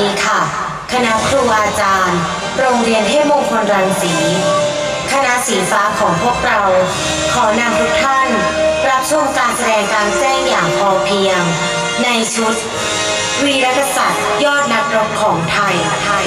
ดีค่ะ คณะครูอาจารย์ โรงเรียนเทพมงคลรังสี คณะสีฟ้าของพวกเรา ขอนำทุกท่าน รับชมการแสดงการแจ้งอย่างพอเพียง ในชุด วีรกษัตริย์ยอดนักรบของไทยไทย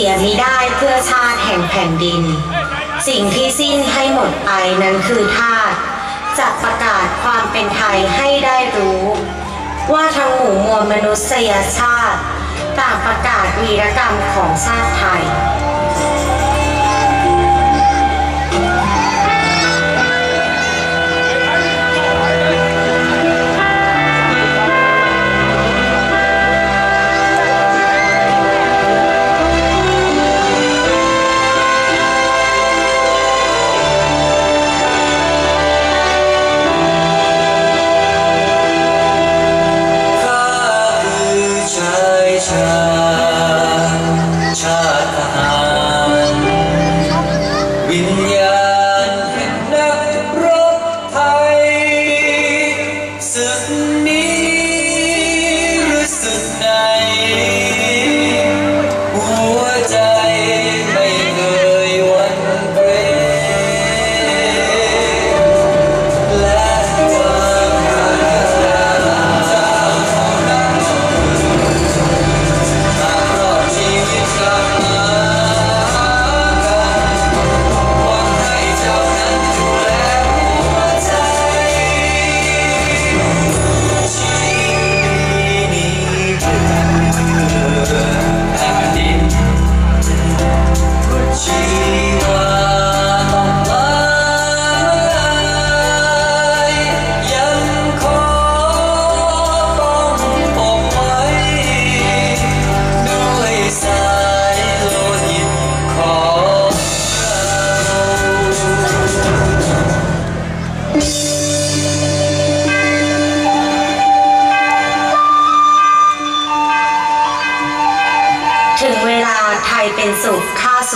สียมิได้เพื่อชาติแห่งแผ่นดิน สิ่งที่สิ้นให้หมดไปนั้นคือธาตุจะประกาศความเป็นไทยให้ได้รู้ ว่าทั้งหมู่มวลมนุษยชาติ ต่างประกาศวีรกรรมของชาติไทย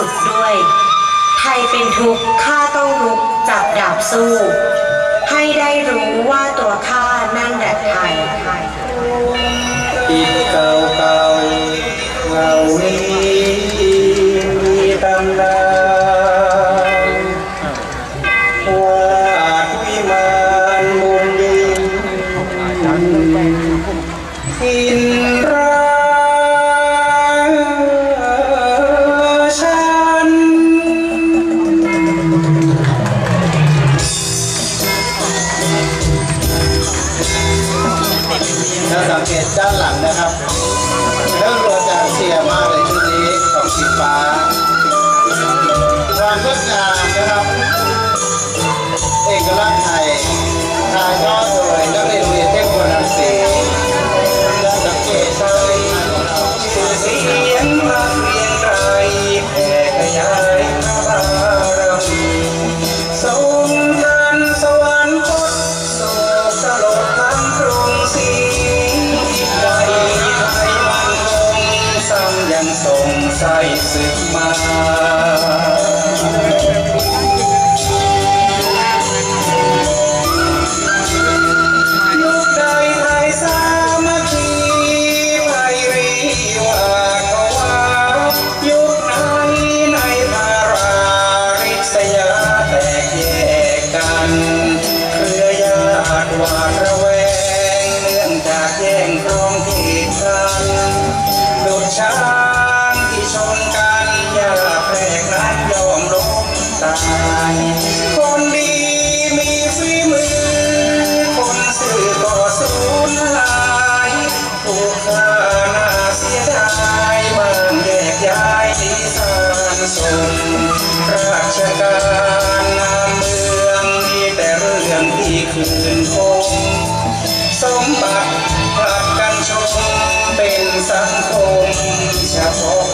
สุดด้วย ไทยเป็นทุกข์ข้าต้องรุกจับดาบสู้ ให้ได้รู้ว่าตัวข้านั่งแดดไทย อีกเก่า ถ้าสังเกตด้านหลังนะครับแล้วเรือจางเสียมากเลยชุดนี้ของสีฟ้าความงดงามนะครับ งใส่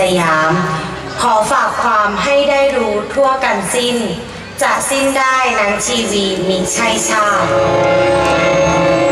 สยาม ขอฝากความให้ได้รู้ทั่วกันสิ้น จะสิ้นได้นั้นชีวีมิใช่ชาติ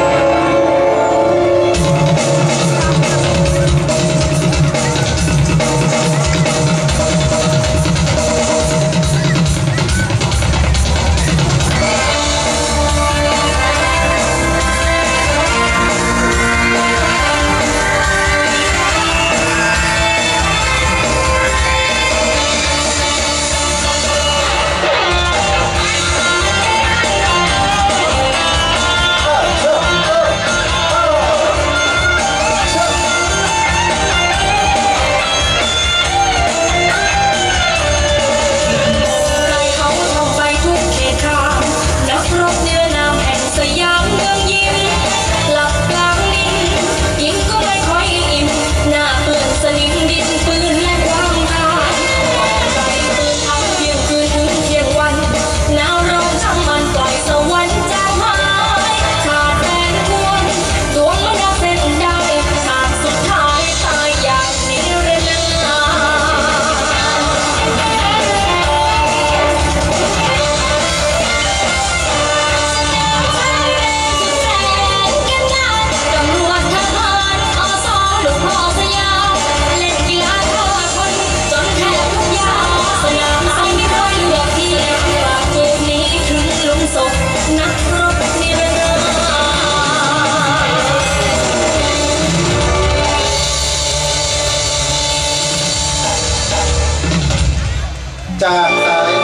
that uh,